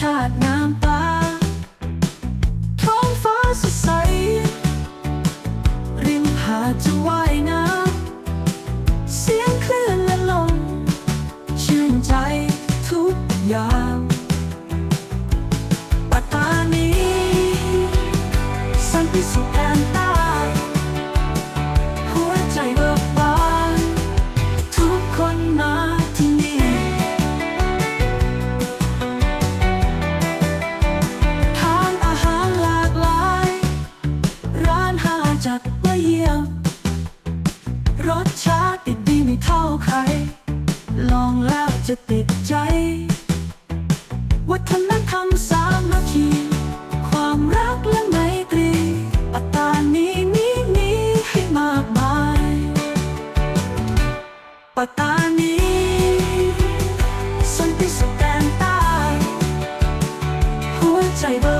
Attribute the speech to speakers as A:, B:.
A: ชาติน้ำตา ท้องฟ้าสดใส ริมหาดจะว่ายน้ำ เสียงคลื่นและลม ชื่นใจทุกยามปัตตานีสันติสุข ลองแล้วจะติดใจ วัฒนธรรมสามัคคีความรักและไมตรีปัตานีนี้มีให้มากมายปัตตานีสันติสุขแดนใต้หัวใจเบิกบ